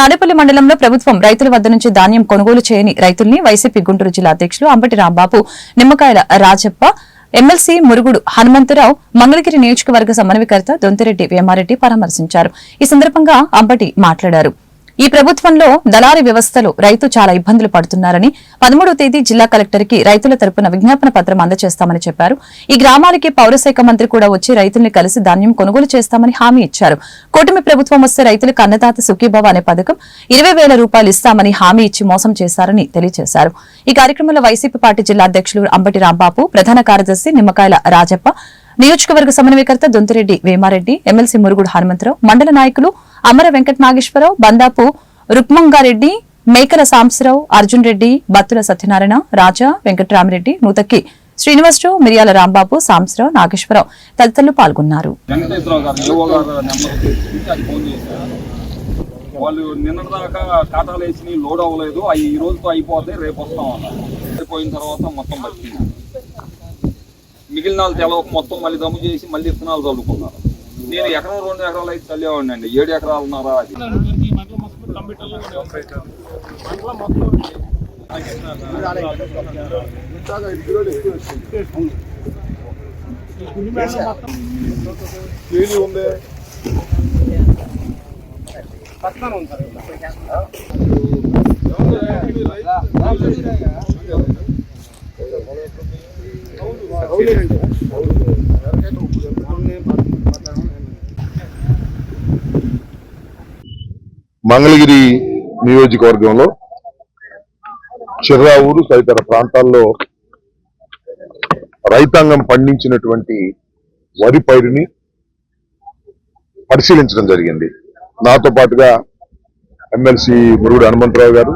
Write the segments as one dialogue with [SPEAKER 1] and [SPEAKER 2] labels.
[SPEAKER 1] తాడేపల్లి మండలంలో ప్రభుత్వం రైతుల వద్ద నుంచి ధాన్యం కొనుగోలు చేయని రైతుల్ని వైసీపీ గుంటూరు జిల్లా అధ్యక్షులు అంబటి రాంబాబు నిమ్మకాయల రాజప్ప ఎమ్మెల్సీ మురుగుడు హనుమంతరావు మంగళగిరి నియోజకవర్గ సమన్వయకర్త దొంతిరెడ్డి వేమారెడ్డి పరామర్శించారు. ఈ సందర్భంగా అంబటి మాట్లాడారు. ఈ ప్రభుత్వంలో దళారీ వ్యవస్థలో రైతు చాలా ఇబ్బందులు పడుతున్నారని పదమూడవ తేదీ జిల్లా కలెక్టర్కి రైతుల తరపున విజ్ఞాపన పత్రం అందజేస్తామని చెప్పారు. ఈ గ్రామాలకి పౌరశాఖ మంత్రి కూడా వచ్చి రైతుల్ని కలిసి ధాన్యం కొనుగోలు చేస్తామని హామీ ఇచ్చారు. కూటమి ప్రభుత్వం వస్తే రైతులకు అన్నదాత సుఖీభవ అనే పథకం ఇరవై వేల రూపాయలు ఇస్తామని హామీ ఇచ్చి మోసం చేశారని తెలియజేశారు ఈ కార్యక్రమంలో వైసీపీ పార్టీ జిల్లా అధ్యక్షులు అంబటి రాంబాబు ప్రధాన కార్యదర్శి నిమ్మకాయల రాజప్ప నియోజకవర్గ సమన్వయకర్త దొంతిరెడ్డి వేమారెడ్డి ఎమ్మెల్సీ మురుగుడు హనుమంతరావు మండల నాయకులు అమర వెంకట నాగేశ్వరరావు బందాపు రుక్మంగారెడ్డి మేకల సాంబశిరావు అర్జున్ రెడ్డి బత్తుల సత్యనారాయణ రాజా వెంకటరామిరెడ్డి నూతక్కి శ్రీనివాసరావు మిరియాల రాంబాబు సాంబశిరావు నాగేశ్వరరావు తదితరులు పాల్గొన్నారు.
[SPEAKER 2] వెంకటేశ్వరరావు గారు ఏవో వాళ్ళు నిన్నటిదాకా ఖాతాలు వేసి లోడ్ అవ్వలేదు. అవి ఈ రోజుతో అయిపోతాయి రేపు వస్తాం అన్నారు. అయిపోయిన తర్వాత మొత్తం పట్టింది మిగిలిన వాళ్ళు తెలవక మొత్తం మళ్ళీ దమ్ము చేసి మళ్ళీ విత్తనాలు చల్లుకున్నారు. నేను ఎకరం రెండు ఎకరాలు అయితే చల్లేవాడిని అండి ఏడు ఎకరాలు ఉన్నారా అది
[SPEAKER 3] ఉంది మంగళగిరి నియోజకవర్గంలో చిర్రావూరు తదితర ప్రాంతాల్లో రైతాంగం పండించినటువంటి వరి పైరుని పరిశీలించడం జరిగింది. నాతో పాటుగా ఎమ్మెల్సీ మురుగుడు హనుమంతరావు గారు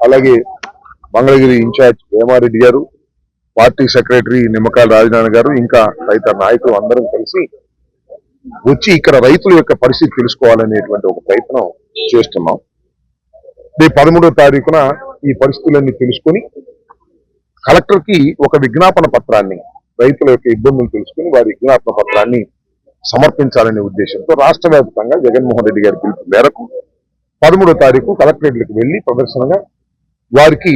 [SPEAKER 3] అలాగే మంగళగిరి ఇన్ఛార్జ్ వేమారెడ్డి గారు పార్టీ సెక్రటరీ నిమ్మకాయల రాజనారాయణ గారు ఇంకా రైతు నాయకులు అందరం కలిసి వచ్చి ఇక్కడ రైతుల యొక్క పరిస్థితి తెలుసుకోవాలనేటువంటి ఒక ప్రయత్నం చేస్తున్నాం. రేపు పదమూడో తారీఖున ఈ పరిస్థితులన్నీ తెలుసుకుని కలెక్టర్కి ఒక విజ్ఞాపన పత్రాన్ని రైతుల యొక్క ఇబ్బందులు తెలుసుకుని వారి విజ్ఞాపన పత్రాన్ని సమర్పించాలనే ఉద్దేశంతో రాష్ట్ర వ్యాప్తంగా జగన్మోహన్ రెడ్డి గారి పిలుపు మేరకు పదమూడో తారీఖు కలెక్టరేట్లకు వెళ్ళి ప్రదర్శనగా వారికి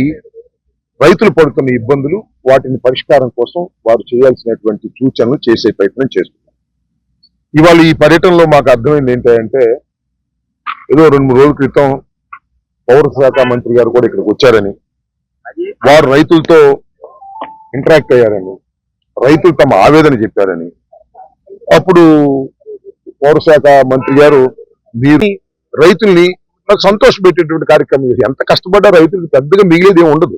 [SPEAKER 3] రైతులు పడుతున్న ఇబ్బందులు వాటిని పరిష్కారం కోసం వారు చేయాల్సినటువంటి సూచనలు చేసే ప్రయత్నం చేస్తున్నారు. ఇవాళ ఈ పర్యటనలో మాకు అర్థమైంది ఏంటంటే ఏదో రెండు మూడు రోజుల క్రితం పౌర శాఖ మంత్రి గారు కూడా ఇక్కడికి వచ్చారని. వారు రైతులతో ఇంటరాక్ట్ అయ్యారని రైతులు తమ ఆవేదన చెప్పారని. అప్పుడు పౌర శాఖ మంత్రి గారు మీరు రైతుల్ని సంతోష పెట్టేటువంటి కార్యక్రమం ఎంత కష్టపడ్డా రైతులకు పెద్దగా మిగిలేదేమి ఉండదు.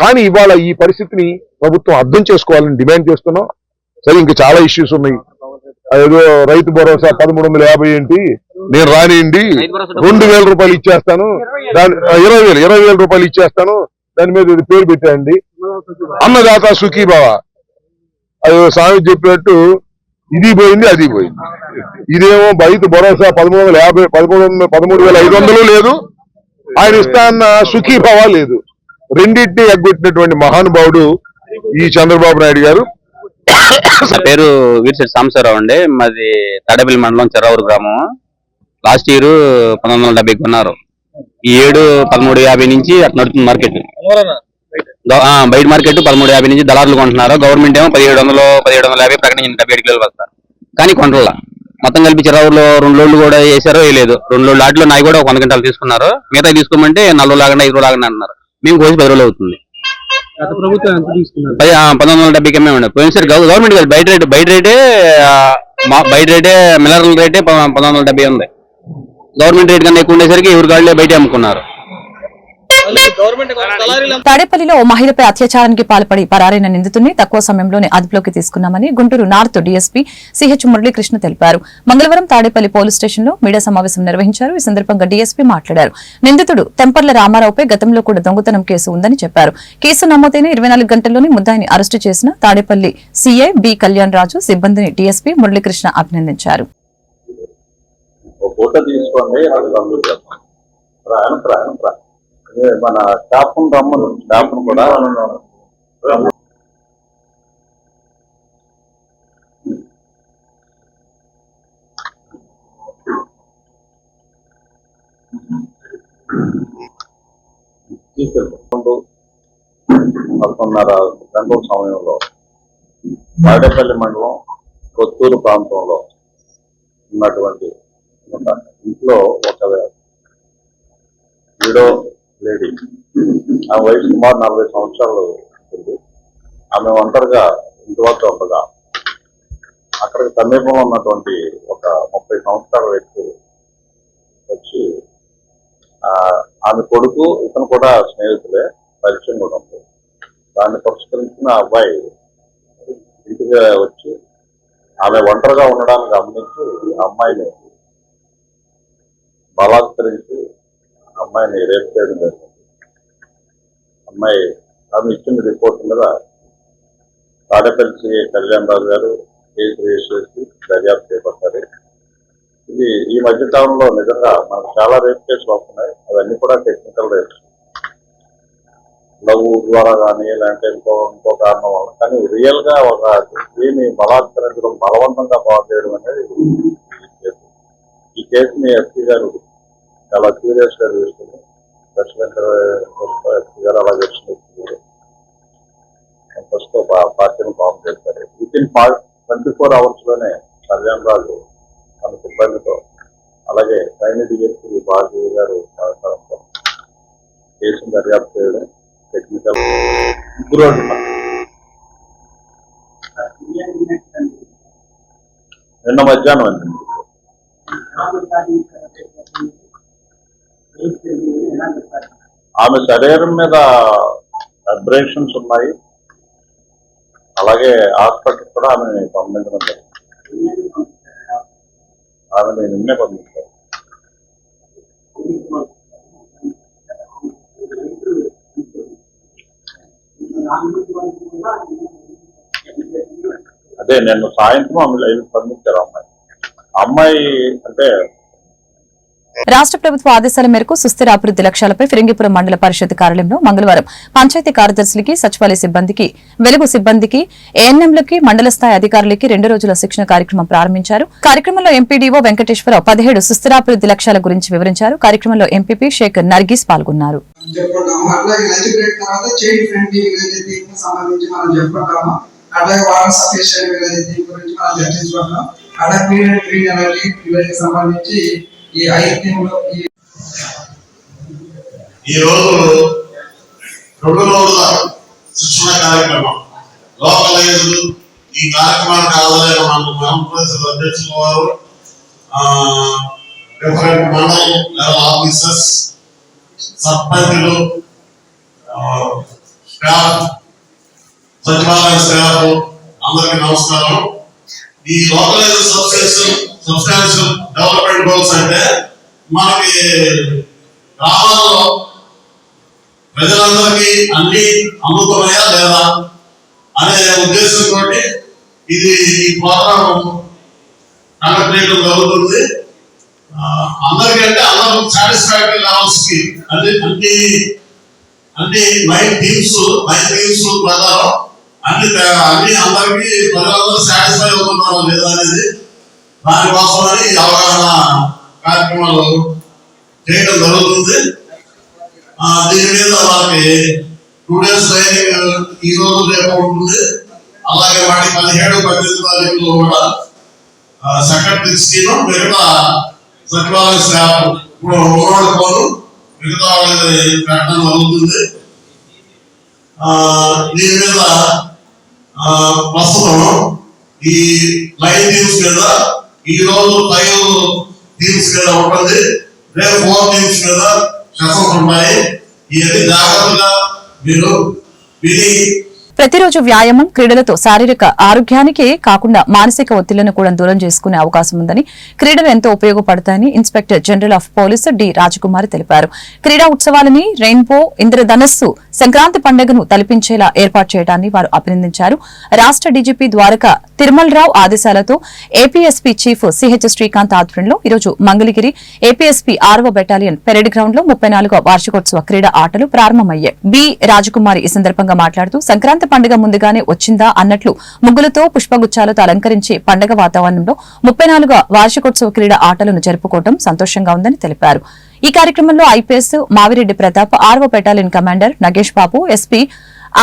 [SPEAKER 3] కానీ ఇవాళ ఈ పరిస్థితిని ప్రభుత్వం అర్థం చేసుకోవాలని డిమాండ్ చేస్తున్నాం. సరే ఇంకా చాలా ఇష్యూస్ ఉన్నాయి. ఏదో రైతు భరోసా పదమూడు వందల యాభై ఏంటి? నేను రానియండి. రెండు వేల రూపాయలు ఇచ్చేస్తాను. దాని ఇరవై వేలు ఇరవై వేల రూపాయలు ఇచ్చేస్తాను. దాని మీద ఇది పేరు పెట్టండి అన్నదాత సుఖీభావ అది స్వామి చెప్పినట్టు ఇది పోయింది అది పోయింది. ఇదేమో రైతు భరోసా పదమూడు వందల యాభై పదమూడు వందల పదమూడు వేల ఐదు వందలు లేదు. ఆయన ఇస్తా అన్న సుఖీభావ లేదు. రెండింటిని ఎగ్గొట్టినటువంటి మహానుభావుడు ఈ చంద్రబాబు నాయుడు గారు.
[SPEAKER 4] నా పేరు వీరిశెట్టి సాంబశివరావు అండి. మాది తాడేపల్లి మండలం చెర్రావూరు గ్రామం. లాస్ట్ ఇయర్ పంతొమ్మిది వందల డెబ్బై కొన్నారు. ఈ ఏడు పదమూడు యాభై నుంచి అట్లా నడుతుంది మార్కెట్ బయట మార్కెట్ పదమూడు యాభై నుంచి దళారులు కొంటున్నారు. గవర్నమెంట్ ఏమో పదిహేడు వందలు పదిహేడు వందల యాభై ప్రకటించింది డెబ్బై ఏడు కిలోలు వస్తారు కానీ కొంటల మొత్తం కలిపి చెరావులో రెండు రోజులు కూడా వేసారో వేయలేదు రెండు రోజులు ఆటలో నాయి కూడా ఒక వంద గంటలు తీసుకున్నారు. మిగతా తీసుకోమంటే నలుగురు లాగండి ఐదు రోజులు అంటున్నారు మేము కోసి పది రోజులు అవుతుంది. పంతొమ్మిది వందల డెబ్బై కమ్మే ఉండే పోయినసారి గవ- గవర్నమెంట్ కాదు బయట రేటు బయట రేటే మా- బయట రేటే మినరల్ రేటే పంతొమ్మిది వందల డెబ్బై ఉంది. గవర్నమెంట్ రేట్ కన్నా ఎక్కువ ఉండేసరికి ఎవరి గాడిలే బయట అమ్ముకున్నారు.
[SPEAKER 1] తాడేపల్లిలో ఓ మహిళపై అత్యాచారానికి పాల్పడి పరారైన నిందితుడిని తక్కువ సమయంలోనే అదుపులోకి తీసుకున్నామని Guntur north DSP CH Muralikrishna తెలిపారు. మంగళవారం తాడేపల్లి పోలీస్ స్టేషన్లో మీడియా సమావేశం నిర్వహించారు. ఈ సందర్భంగా డీఎస్పీ మాట్లాడారు. నిందితుడు తెంపర్ల రామారావుపై గతంలో కూడా దొంగతనం కేసు ఉందని చెప్పారు. కేసు నమోదైన ఇరవై నాలుగు గంటల్లోనే ముద్దాయిని అరెస్టు చేసిన తాడేపల్లి సీఐ బి కళ్యాణ్ రాజు సిబ్బందిని డీఎస్పీ మురళీకృష్ణ అభినందించారు.
[SPEAKER 3] ఫోటో తీసుకోండి రాను రా అదే మన స్టాఫ్ రమ్మను. స్టాఫ్ కూడా
[SPEAKER 5] ముందు పదకొండున్నర గంటల సమయంలో వాడేపల్లి మండలం కొత్తూరు ప్రాంతంలో ఉన్నటువంటి ఇంట్లో ఒక విడో లేడీ. ఆ వయసు సుమారు నలభై సంవత్సరాలు ఉంటుంది. ఆమె ఒంటరిగా ఇంటి వద్ద ఉండగా అక్కడికి సమీపంలో ఉన్నటువంటి ఒక ముప్పై సంవత్సరాల వ్యక్తి వచ్చి ఆమె కొడుకు ఇతను కూడా స్నేహితులే పరిచయం కూడా ఉంది. దాన్ని పురస్కరించిన అబ్బాయి ఇంటికి వచ్చి ఆమె ఒంటరిగా ఉండడానికి గమనించి అమ్మాయిని బలాత్కరించి అమ్మాయిని రేపు చేయడం జరిగింది అమ్మాయి ఆమె ఇచ్చిన రిపోర్ట్ మీద తాడేపల్లి సిఐ కళ్యాణ్ రాజు గారు కేసు రిజిస్టర్ చేసి దర్యాప్తు చేపట్టారు. ఇది ఈ మధ్య కాలంలో నిజంగా మనకు చాలా రేప్ కేసులు వస్తున్నాయి. అవన్నీ కూడా టెక్నికల్ రేప్స్ లవ్ ద్వారా కానీ లేదంటే ఇంకో ఇంకో కారణం వల్ల. కానీ రియల్గా ఒక స్త్రీని బలాత్కరించడం బలవంతంగా బాగు చేయడం అనేది ఈ కేసు. ఈ కేసుని ఎస్పీ గారు చాలా సీరియస్గా చూస్తుంది దక్షిణ అలా చేసిన ఫస్ట్ పార్టీని ఫామ్ చేశారు. విత్ ఇన్ ట్వంటీ ఫోర్ అవర్స్లోనే కళ్యాణ్ రాజు తన సిబ్బందితో అలాగే సైన్య డిఎస్పీ బాజీ గారు సహకారంతో కేసును దర్యాప్తు చేయడం టెక్నికల్ గురోజు నిన్న మధ్యాహ్నం అండి. ఆమె శరీరం మీద అబ్రేషన్స్ ఉన్నాయి. అలాగే హాస్పిటల్ కూడా ఆమె పంపించడం జరిగింది. ఆమె నేను నిన్నే పంపించాను. అదే నేను సాయంత్రం ఆమె పంపించారు అమ్మాయి అమ్మాయి అంటే
[SPEAKER 1] రాష్ట్ర ప్రభుత్వ ఆదేశాల మేరకు సుస్థిర అభివృద్ది లక్ష్యాలపై ఫిరంగిపురం మండల పరిషత్ కార్యాలయంలో మంగళవారం పంచాయతీ కార్యదర్శులకి సచివాలయ సిబ్బందికి వెలుగు సిబ్బందికి ఏఎన్ఎంలకి మండల స్థాయి అధికారులకి రెండు రోజుల శిక్షణ కార్యక్రమం ప్రారంభించారు. కార్యక్రమంలో ఎంపీడీఓ వెంకటేశ్వరరావు పదిహేడు సుస్థిరాభివృద్ది లక్ష్యాల గురించి వివరించారు. కార్యక్రమంలో ఎంపీపీ షేక్ నర్గీస్ పాల్గొన్నారు.
[SPEAKER 6] అలాగే వాటర్ సఫిషియెంట్ విలేజ్ దీని గురించి మనం చర్చించుకుంటాం అట్లాగే క్లీన్ గ్రీన్ ఎనర్జీ విలేజ్ సంబంధించి ఈ ఐక్యంలో ఈ
[SPEAKER 7] రోజు రెండు రోజుల శిక్షణ కార్యక్రమం. లోకలైజ్ ఈ కార్యక్రమానికి ఆదాయం మన గ్రామ అధ్యక్షుల వారు డిఫరెంట్ మండల్ లెవెల్ ఆఫీసర్స్ సర్పంచులు స్టాఫ్ సచివాలయ స్టాఫ్ అందరికీ నమస్కారం. ఈ localize substation substantial development goals అంటే మనకి గ్రామాల్లో ప్రజలందరికీ అన్ని అందుతున్నాయా లేదా అనే ఉద్దేశంతో ఇది ఈ ప్రోగ్రాం కండక్ట్ చేయడం జరుగుతుంది అందరికంటే అందరూ సాటిస్ఫాక్టరీ లెవెల్స్కి అన్ని అన్ని అన్ని నైన్ టీమ్స్ నైన్ టీమ్స్ ప్రకారం అన్ని అన్ని అందరికీ ప్రజలందరూ సాటిస్ఫై అవుతున్నారా లేదా అనేది దానికోసమని ఈ అవగాహన కార్యక్రమాలు చేయడం జరుగుతుంది. దీని మీద వాళ్ళకి టూ డేస్ ట్రైనింగ్ ఈ రోజు రేపు ఉంటుంది. అలాగే వాటి పదిహేడు పద్దెనిమిది తారీఖులో కూడా సెక్రటరీ స్కీమ్ మిగతా సచివాలయ స్టాఫ్ ఇప్పుడు ఉన్నోళ్ళు పోను మిగతా వాళ్ళది పెట్టడం జరుగుతుంది. దీని మీద ప్రస్తుతం ఈ లైన్ న్యూస్ మీద ఈ రోజు ఫైవ్ టీమ్స్ మీద ఉంటుంది. రేపు ఫోర్ టీమ్స్ మీద సెషన్స్ ఉన్నాయి. ఇవన్నీ జాగ్రత్తగా మీరు విని
[SPEAKER 1] ప్రతిరోజు వ్యాయామం క్రీడలతో శారీరక ఆరోగ్యానికే కాకుండా మానసిక ఒత్తిళ్ళను కూడా దూరం చేసుకునే అవకాశం ఉందని క్రీడలు ఎంతో ఉపయోగపడతాయని inspector general of police D. Rajakumari తెలిపారు. క్రీడా ఉత్సవాలని రెయిన్బో ఇంద్రధనస్సు సంక్రాంతి పండుగను తలపించేలా ఏర్పాటు చేయడాన్ని వారు అభినందించారు. రాష్ట్ర డీజీపీ ద్వారక తిరుమల రావు ఆదేశాలతో ఏపీఎస్పీ చీఫ్ సిహెచ్ శ్రీకాంత్ ఆధ్వర్యంలో ఈరోజు మంగళగిరి ఏపీఎస్పీ ఆరవ బెటాలియన్ పెరేడ్ గ్రౌండ్లో ముప్పై నాలుగో వార్షికోత్సవ క్రీడా ఆటలు ప్రారంభమయ్యాయి. బి. రాజకుమారి ఈ సందర్భంగా మాట్లాడుతూ సంక్రాంతి పండుగ ముందుగానే వచ్చిందా అన్నట్లు ముగ్గులతో పుష్పగుచ్చాలతో అలంకరించి పండుగ వాతావరణంలో ముప్పై నాలుగో వార్షికోత్సవ క్రీడా ఆటలను జరుపుకోవడం సంతోషంగా ఉందని తెలిపారు. ఈ కార్యక్రమంలో IPS Mavireddy Pratap RO battalion commander Nagesh Babu SP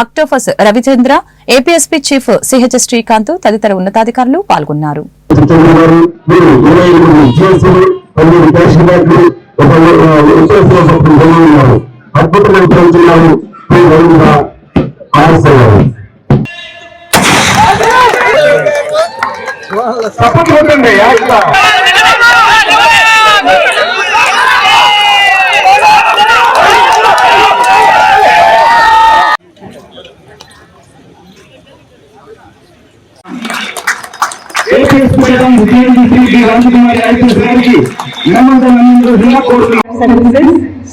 [SPEAKER 1] octopus Ravichandra APSP chief CH Srikanth తదితర ఉన్నతాధికారులు పాల్గొన్నారు.
[SPEAKER 8] చంద్రబాబు తప్పకుండా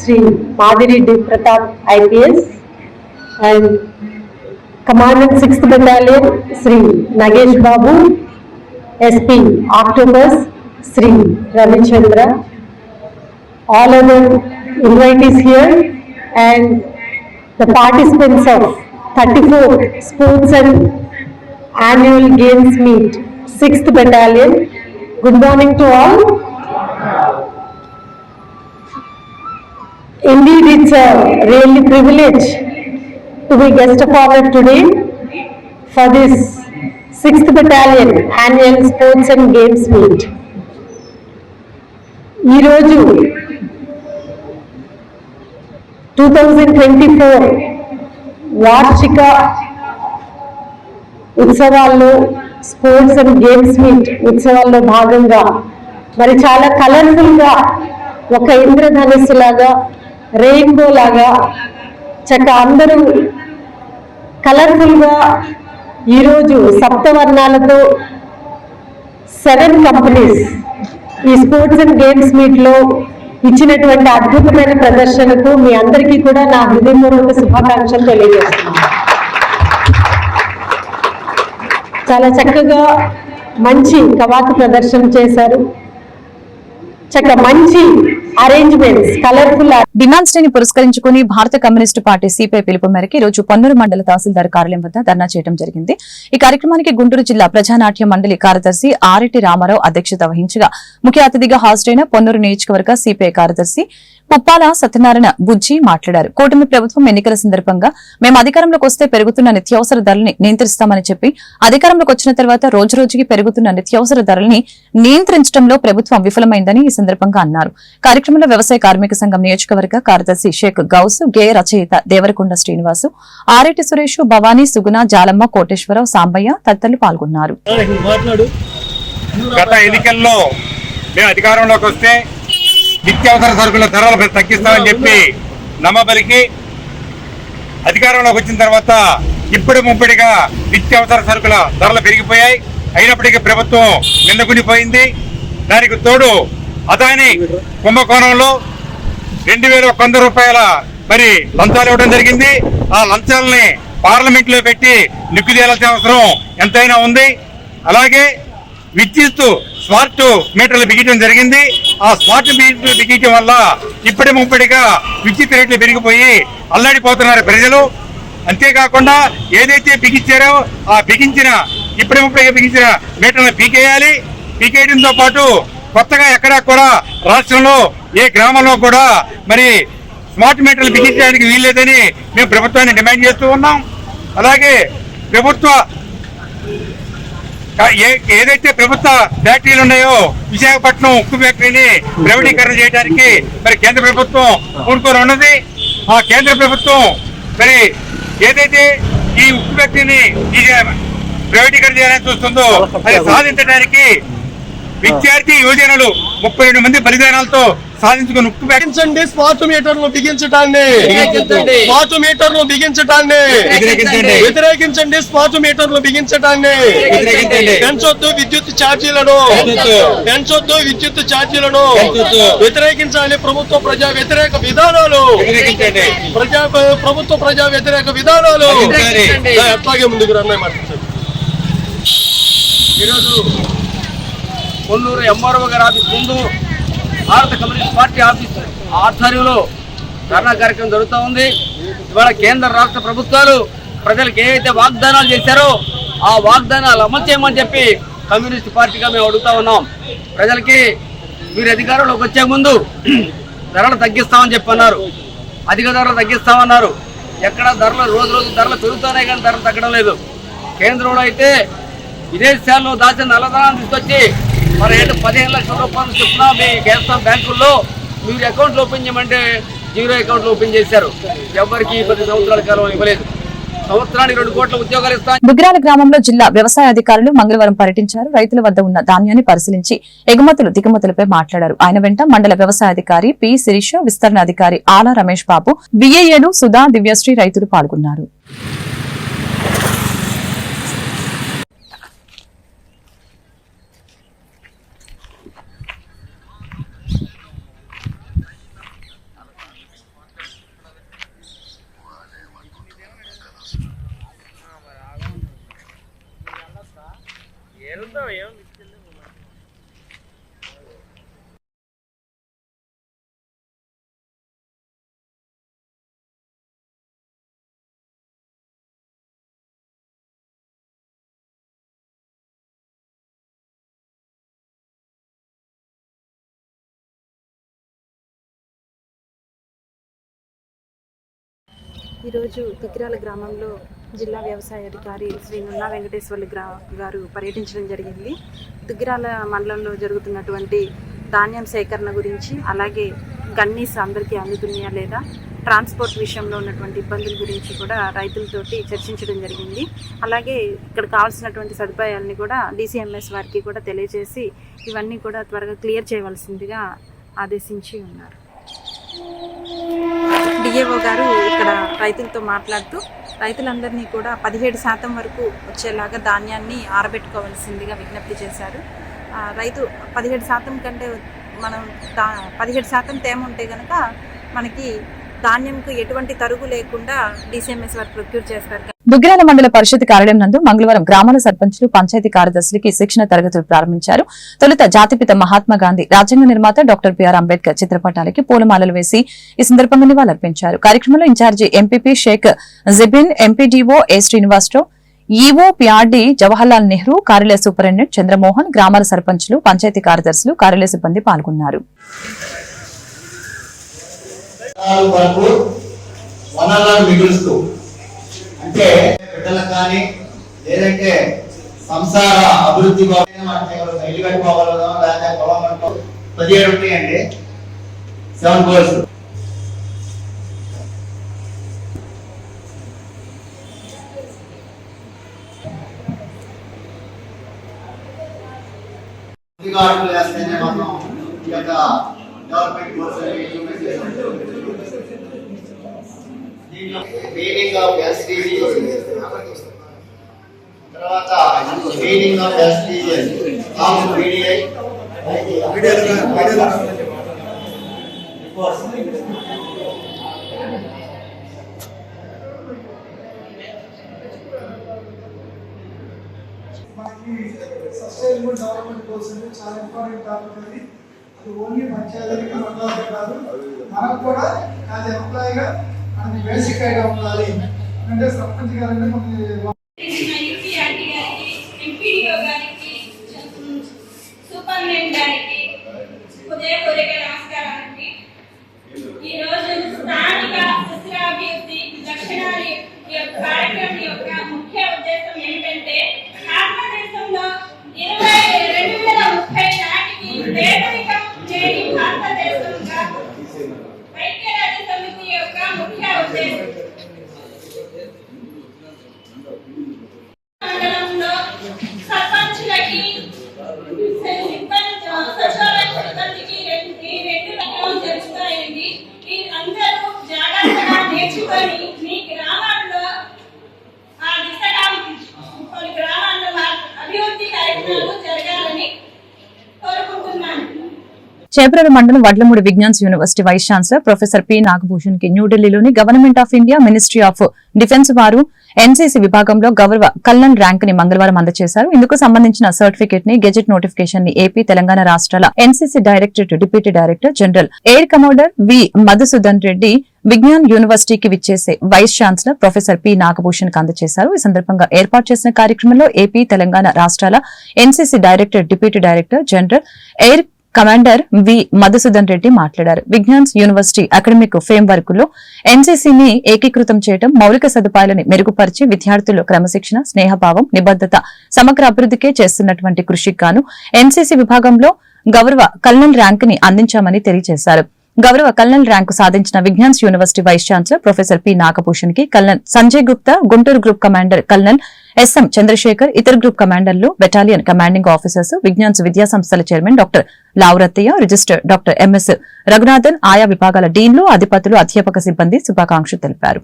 [SPEAKER 8] Shri Madireddy Pratap IPS and commandant sixth
[SPEAKER 9] battalion Sri Nagesh Babu IPS and Commandant 6th Battalion, Sri Nagesh Babu, SP Octopus, Sri Ravichandra. All other invitees here and the participants of 34th Sports and Annual Games Meet, 6th Battalion. Good morning to all. Indeed, it's a really privilege to be guest of honor today for this sixth battalion annual sports and games meet ఈరోజు two thousand twenty four వార్షిక ఉత్సవాల్లో sports and games meet ఉత్సవాల్లో భాగంగా మరి చాలా కలర్ఫుల్గా ఒక ఇంద్రధనుస్సు లాగా రెయిన్బో లాగా చక్క అందరూ కలర్ఫుల్గా ఈరోజు సప్తవర్ణాలతో సెవెన్ కంపెనీస్ ఈ స్పోర్ట్స్ అండ్ గేమ్స్ మీట్లో ఇచ్చినటువంటి అద్భుతమైన ప్రదర్శనకు మీ అందరికీ కూడా నా హృదయపూర్వక శుభాకాంక్షలు తెలియజేస్తున్నాను. చాలా చక్కగా మంచి కవాతు ప్రదర్శన చేశారు. చక్కగా మంచి అరేంజ్మెంట్స్ కలర్ఫుల్
[SPEAKER 1] డిమాండ్స్ని పురస్కరించుకుని భారత కమ్యూనిస్టు పార్టీ సిపిఐ పిలుపు మేరకు ఈ రోజు పొన్నూరు మండల తహసీల్దార్ కార్యాలయం వద్ద ధర్నా చేయడం జరిగింది. ఈ కార్యక్రమానికి గుంటూరు జిల్లా ప్రజానాట్య మండలి కార్యదర్శి ఆరెడ్డి రామారావు అధ్యక్షత వహించగా ముఖ్య అతిథిగా హాజరైన పొన్నూరు నియోజకవర్గ సిపిఐ కార్యదర్శి పుప్పాల సత్యనారాయణ బుజ్జి మాట్లాడారు. కూటమి ప్రభుత్వం ఎన్నికల సందర్భంగా మేము అధికారంలోకి వస్తే పెరుగుతున్న నిత్యావసర ధరల్ని నియంత్రిస్తామని చెప్పి అధికారంలోకి వచ్చిన తర్వాత రోజు రోజుకి పెరుగుతున్న నిత్యావసర ధరల్ని నియంత్రించడంలో ప్రభుత్వం విఫలమైందని ఈ సందర్భంగా అన్నారు. కార్యక్రమంలో వ్యవసాయ కార్మిక సంఘం నియోజకవర్గ కార్యదర్శి షేక్ గౌస్ గేయ రచయిత దేవరకొండ శ్రీనివాసు ఆరేటి సురేష్ భవానీ సుగుణ జాలమ్మ కోటేశ్వరరావు సాంబయ్య తదితరులు పాల్గొన్నారు.
[SPEAKER 10] గత ఎన్నికల్లో మేము అధికారంలోకి వస్తే నిత్యావసర సరుకుల ధరలు తగ్గిస్తామని చెప్పి నమ్మబలికి అధికారంలోకి వచ్చిన తర్వాత ఇప్పుడు ముప్పటిగా నిత్యావసర సరుకుల ధరలు పెరిగిపోయాయి. అయినప్పటికీ ప్రభుత్వం నిన్నగుండిపోయింది దానికి తోడు అదాని కుంభకోణంలో రెండు వేల ఒక వంద రూపాయల మరి లంచాలు ఇవ్వడం జరిగింది. ఆ లంచాలని పార్లమెంట్లో పెట్టి నిక్కుదేయాల్సిన అవసరం ఎంతైనా ఉంది. అలాగే విద్యుత్ స్మార్ట్ మీటర్లు బిగించడం జరిగింది. ఆ స్మార్ట్ మీటర్లు బిగించడం వల్ల ఇప్పటి ముప్పటిగా విద్యుత్ రేట్లు పెరిగిపోయి అల్లాడిపోతున్నారు ప్రజలు. అంతేకాకుండా ఏదైతే బిగించారో ఆ బిగించిన ఇప్పటి ముప్పటిగా బిగించిన మీటర్లను పీకేయాలి. పీకేయడంతో పాటు కొత్తగా ఎక్కడా కూడా రాష్ట్రంలో ఏ గ్రామంలో కూడా మరి స్మార్ట్ మీటర్లు బిగించడానికి వీల్లేదని మేము ప్రభుత్వాన్ని డిమాండ్ చేస్తూ ఉన్నాం. అలాగే ప్రభుత్వ ఏదైతే ప్రభుత్వ ఫ్యాక్టరీలు ఉన్నాయో విశాఖపట్నం ఉక్కు ఫ్యాక్టరీని ప్రైవేటీకరణ చేయడానికి మరి కేంద్ర ప్రభుత్వం కూడుకొని ఉన్నది. ఆ కేంద్ర ప్రభుత్వం మరి ఏదైతే ఈ ఉక్కు ఫ్యాక్టరీని ప్రైవేటీకరణ చేయాలని చూస్తుందో అది సాధించడానికి విద్యార్థి యువజనులు ముప్పై మంది బలిదానాలతో సాధించుకుని
[SPEAKER 7] బిగించండి స్మార్ట్ మీటర్లు బిగించడాన్ని స్మార్ట్ మీటర్లు బిగించడాన్ని
[SPEAKER 10] వ్యతిరేకించండి.
[SPEAKER 7] వ్యతిరేకించండి స్మార్ట్ మీటర్లు బిగించడాన్ని
[SPEAKER 10] వ్యతిరేకించండి.
[SPEAKER 7] పెంచొద్దు విద్యుత్ ఛార్జీలను
[SPEAKER 10] పెంచొద్దు.
[SPEAKER 7] విద్యుత్ ఛార్జీలను. వ్యతిరేకించాలి ప్రభుత్వ ప్రజా వ్యతిరేక విధానాలు. ప్రజా ప్రభుత్వ ప్రజా వ్యతిరేక విధానాలు. అట్లాగే ముందుకు రన్నాయి మాట
[SPEAKER 11] ఈరోజు కొల్లూరు ఎంఆర్ఓ గారి ఆఫీస్ ముందు భారత కమ్యూనిస్ట్ పార్టీ ఆఫీస్ ఆధ్వర్యంలో ధర్నా కార్యక్రమం జరుగుతూ ఉంది. ఇవాళ కేంద్ర రాష్ట్ర ప్రభుత్వాలు ప్రజలకు ఏవైతే వాగ్దానాలు చేశారో ఆ వాగ్దానాలు అమలు చేయమని చెప్పి కమ్యూనిస్ట్ పార్టీగా మేము అడుగుతా ఉన్నాం. ప్రజలకి మీరు అధికారంలోకి వచ్చే ముందు ధరలు తగ్గిస్తామని చెప్పి అన్నారు అధిక ధరలు తగ్గిస్తామన్నారు. ఎక్కడ ధరలు రోజు రోజు ధరలు పెరుగుతున్నాయి కానీ ధరలు తగ్గడం లేదు. కేంద్రంలో అయితే విదేశాల్లో దాచిన నల్లధనాన్ని తీసుకొచ్చి మరి ఏడు పదిహేను లక్షల రూపాయలు చొప్పున మీ కేంద్ర బ్యాంకుల్లో మీరు అకౌంట్లు ఓపెన్ చేయమంటే జీరో అకౌంట్లు ఓపెన్ చేశారు. ఎవరికి పది సంవత్సరాల కాలం ఇవ్వలేదు. సంవత్సరానికి
[SPEAKER 1] గ్రామంలో జిల్లా వ్యవసాయ అధికారులు మంగళవారం పర్యటించారు. రైతుల వద్ద ఉన్న ధాన్యాన్ని పరిశీలించి ఎగుమతులు దిగుమతులపై మాట్లాడారు. ఆయన వెంట మండల వ్యవసాయ అధికారి పి శిరీష విస్తరణ అధికారి ఆలా రమేష్ బాబు బిఏఏలు సుధా దివ్యశ్రీ రైతులు పాల్గొన్నారు.
[SPEAKER 12] ఈరోజు తిక్రాల గ్రామంలో జిల్లా వ్యవసాయ అధికారి శ్రీ నున్నా వెంకటేశ్వర్లు గ్రా గారు పర్యటించడం జరిగింది. దుగ్గిరాల మండలంలో జరుగుతున్నటువంటి ధాన్యం సేకరణ గురించి అలాగే గన్నీస్ అందరికీ అందుతున్నాయా లేదా ట్రాన్స్పోర్ట్ విషయంలో ఉన్నటువంటి ఇబ్బందుల గురించి కూడా రైతులతోటి చర్చించడం జరిగింది. అలాగే ఇక్కడ కావాల్సినటువంటి సదుపాయాలని కూడా డీసీఎంఎస్ వారికి కూడా తెలియజేసి ఇవన్నీ కూడా త్వరగా క్లియర్ చేయవలసిందిగా ఆదేశించి ఉన్నారు. డిఏఓ గారు ఇక్కడ రైతులతో మాట్లాడుతూ రైతులందరినీ కూడా పదిహేడు శాతం వరకు వచ్చేలాగా ధాన్యాన్ని ఆరబెట్టుకోవాల్సిందిగా విజ్ఞప్తి చేశారు. రైతు పదిహేడు శాతం కంటే మనం దా పదిహేడు శాతం తేమ ఉంటే కనుక మనకి ధాన్యంకు ఎటువంటి తరుగు లేకుండా డిసిఎంఎస్ వారు ప్రొక్యూర్ చేస్తారు.
[SPEAKER 1] దుగ్గిరాల మండల పరిషత్ కార్యాలయం నందు మంగళవారం గ్రామాల సర్పంచులు పంచాయతీ కార్యదర్శులకి శిక్షణ తరగతులు ప్రారంభించారు. తొలుత జాతిపిత మహాత్మా గాంధీ రాజ్యాంగ నిర్మాత డాక్టర్ బిఆర్ అంబేద్కర్ చిత్రపటాలకి పూలమాలలు వేసి ఈ సందర్భంగా నివాళులర్పించారు. కార్యక్రమంలో in charge MPP Sheikh Jibin MPDO A Srinivasarao EO PRD Jawaharlal Nehru కార్యాలయ సూపరింటెండెంట్ చంద్రమోహన్ గ్రామాల సర్పంచులు పంచాయతీ కార్యదర్శులు కార్యాలయ సిబ్బంది పాల్గొన్నారు.
[SPEAKER 13] వనాలను మిగులుస్తూ అంటే బిడ్డలకు కానీ లేదంటే సంసార అభివృద్ధి ఇల్లు కట్టుకోగలుగుతాం లేదంటే పొలం కట్టుకో పదిహేడు ఉంటాయండి సెవెన్ గోల్స్ అధికారులు వేస్తేనే మనం ఈ యొక్క డెవలప్మెంట్ గోల్స్ అనేవి చేస్తాం. మీనింగ్ ఆఫ్ ఎస్డిజి తర్వాత మీనింగ్ ఆఫ్ ఆఫ్
[SPEAKER 6] మనకి సస్టైనబుల్ డెవలప్మెంట్ గోల్స్ చాలా ఇంపార్టెంట్ టాపిక్ అది. అది ఓన్లీ కాదు. మనకు కూడా యాజ్ ఎంప్లాయీగా అది బేసిక్ ఐడియా ఉండాలి. అంటే సర్పంచ్ గారంటే మనకి
[SPEAKER 14] ఎంపీడీఓ గారికి సూపరింటెండెంట్ గారికి హృదయపూర్వక నమస్కారాలండి ఈ రోజు స్థానిక శిశురాభివృద్ధి లక్షణాలు ఈ యొక్క కార్యక్రమం యొక్క ముఖ్య ఉద్దేశం ఏంటంటే భారతదేశంలో ఇరవై రెండు వేల ముప్పై నాటికి పేదరికం లేని భారతదేశంగా ఐక్యరాజ్య సమితి యొక్క ముఖ్య ఉద్దేశం మండలంలో సర్పంచులకి సిబ్బంది సచివాలయ సిబ్బందికి రెండు ఈ రెండు రకాలు జరుగుతాయండి ఈ అందరూ జాగ్రత్తగా నేర్చుకొని మీ గ్రామాల్లో ఆ దిశగా కొన్ని గ్రామాల్లో మా అభివృద్ధి కార్యక్రమాలు జరగాలని కోరుకుంటున్నాను
[SPEAKER 1] ఫిబ్రవరి మండలం Vadlamudi Vignan's university vice chancellor professor P నాగభూషణ్కి న్యూఢిల్లీలోని government of India ministry of defence వారు ఎన్సీసీ విభాగంలో గౌరవ కల్లన్ ర్యాంక్ని మంగళవారం అందజేశారు ఇందుకు సంబంధించిన సర్టిఫికేట్ని గెజెట్ నోటిఫికేషన్ని ఏపీ తెలంగాణ రాష్ట్రాల NCC directorate deputy director general air commander V Madhusudan Reddy Vignan యూనివర్సిటీకి విచ్చేసే వైస్ ఛాన్సలర్ ప్రొఫెసర్ పి నాగభూషణ్కు అందజేశారు ఈ సందర్భంగా ఏర్పాటు చేసిన కార్యక్రమంలో ఏపీ తెలంగాణ రాష్ట్రాల NCC director deputy director general air commander V Madhusudan Reddy మాట్లాడారు. విజ్ఞాన్స్ యూనివర్సిటీ అకాడమిక్ ఫ్రేమ్ వర్క్లో ఎన్సీసీని ఏకీకృతం చేయడం మౌలిక సదుపాయాలను మెరుగుపరిచి విద్యార్థుల్లో క్రమశిక్షణ స్నేహభావం నిబద్దత సమగ్ర అభివృద్ధికే చేస్తున్నటువంటి కృషికి గాను ఎన్సీసీ విభాగంలో గౌరవ కల్నల్ ర్యాంక్ని అందించామని తెలియజేశారు. గౌరవ కల్నల్ ర్యాంకు సాధించిన Vignan's university vice chancellor professor P నాగభూషణ్కి colonel Sanjay Gupta Guntur group commander colonel SM Chandrasekhar ఇతర గ్రూప్ కమాండర్లు బెటాలియన్ కమాండింగ్ ఆఫీసర్స్ విజ్ఞాన్స్ విద్యా సంస్థల chairman doctor Lavurathaiah register doctor MS Raghunathan ఆయా విభాగాల డీన్లు అధిపతులు అధ్యాపక సిబ్బంది శుభాకాంక్షలు తెలిపారు.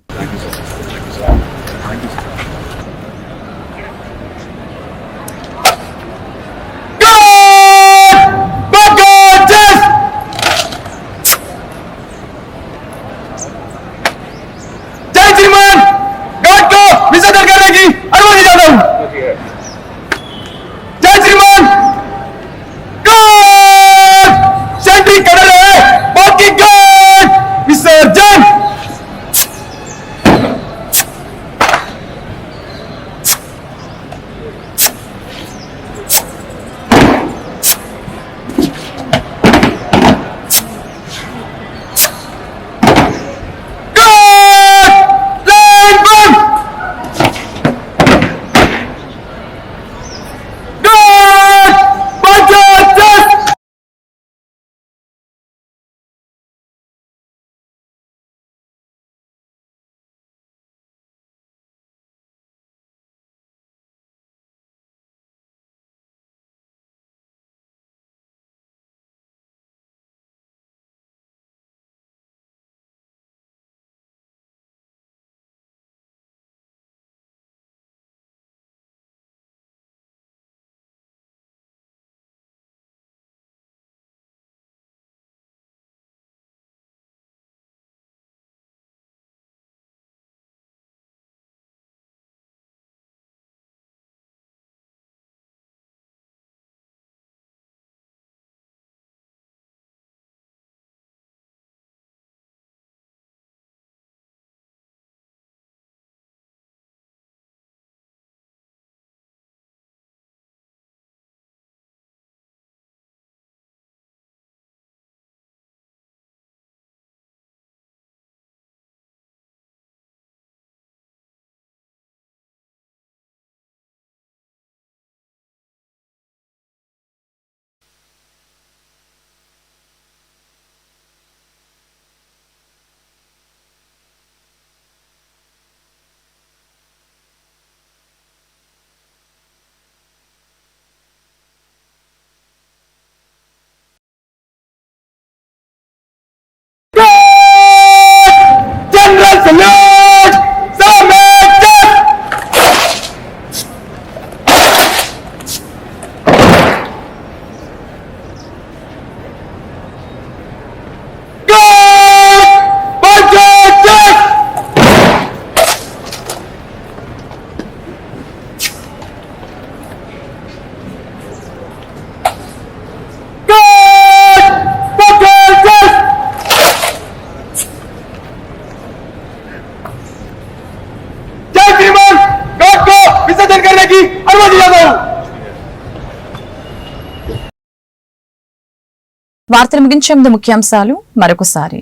[SPEAKER 1] వార్తలు ముగించే ముందు ముఖ్యాంశాలు మరొకసారి.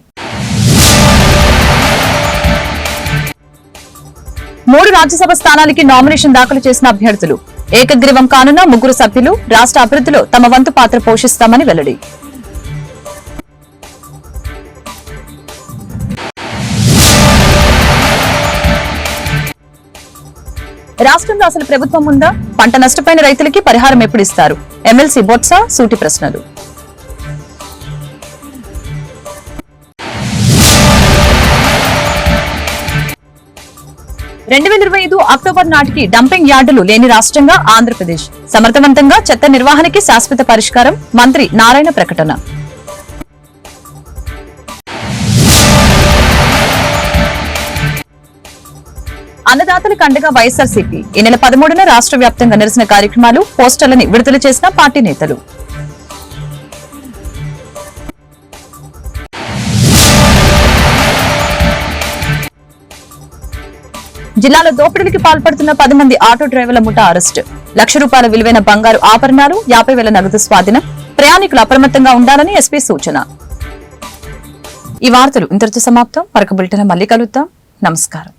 [SPEAKER 1] మూడు రాజ్యసభ స్థానాలకి నామినేషన్ దాఖలు చేసిన అభ్యర్థులు ఏకగ్రీవం కానున్న ముగ్గురు సభ్యులు రాష్ట్ర అభివృద్ధిలో తమ వంతు పాత్ర పోషిస్తామని వెల్లడి. రాష్ట్రంలో అసలు ప్రభుత్వం ఉందా? పంట నష్టపోయిన రైతులకి పరిహారం ఎప్పుడిస్తారు ఎమ్మెల్సీ బొత్స సూటి ప్రశ్నలు. రెండు వేల ఇరవై ఐదు అక్టోబర్ నాటికి డంపింగ్ యార్డులు లేని రాష్ట్రంగా ఆంధ్రప్రదేశ్. సమర్థవంతంగా చెత్త నిర్వహణకి శాశ్వత పరిష్కారం మంత్రి నారాయణ ప్రకటన. అన్నదాతలకు కండగా వైఎస్ఆర్సీపీ ఈ నెల పదమూడున రాష్ట్ర వ్యాప్తంగా నిరసన కార్యక్రమాలు పోస్టర్లని విడుదల చేసిన పార్టీ నేతలు. జిల్లాలో దోపిడీలకు పాల్పడుతున్న పది మంది ఆటో డ్రైవర్ల ముఠా అరెస్టు. లక్ష రూపాయల విలువైన బంగారు ఆభరణాలు యాభై వేల నగదు స్వాధీనం ప్రయాణికులు అప్రమత్తంగా ఉండాలని ఎస్పీ సూచన. ఈ వార్తలు ఇంతటితో సమాప్తం. మరొక బులెటిన్ మళ్ళీ కలుద్దాం. నమస్కారం.